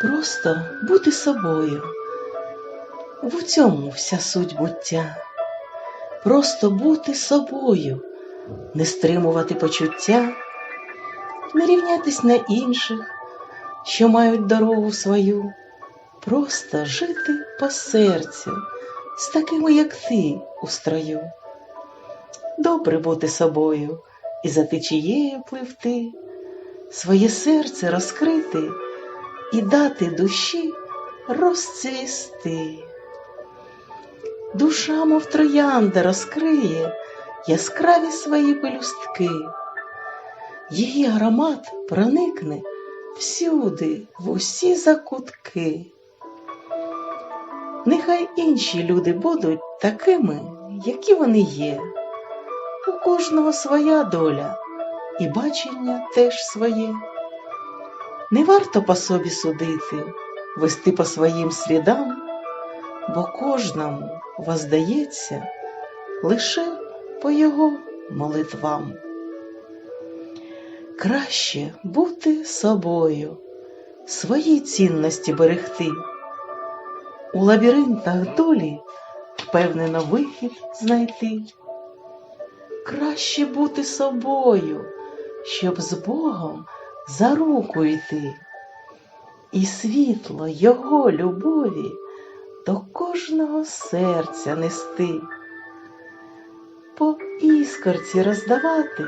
Просто бути собою. В цьому вся суть буття. Просто бути собою, не стримувати почуття, не рівнятись на інших, що мають дорогу свою, просто жити по серцю, з такими, як ти, у строю. Добре бути собою і за течією пливти, своє серце розкрити і дати душі розцвісти. Душа, мов троянда, розкриє яскраві свої пелюстки, її аромат проникне всюди, в усі закутки. Нехай інші люди будуть такими, які вони є. У кожного своя доля і бачення теж своє. Не варто по собі судити, вести по своїм слідам, бо кожному воздається лише по його молитвам. Краще бути собою, свої цінності берегти, у лабіринтах долі впевнено вихід знайти. Краще бути собою, щоб з Богом за руку йти, і світло Його любові до кожного серця нести, по іскорці роздавати,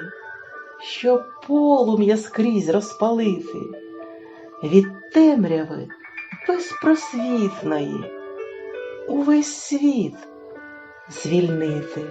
щоб полум'я скрізь розпалити, від темряви безпросвітної увесь світ звільнити.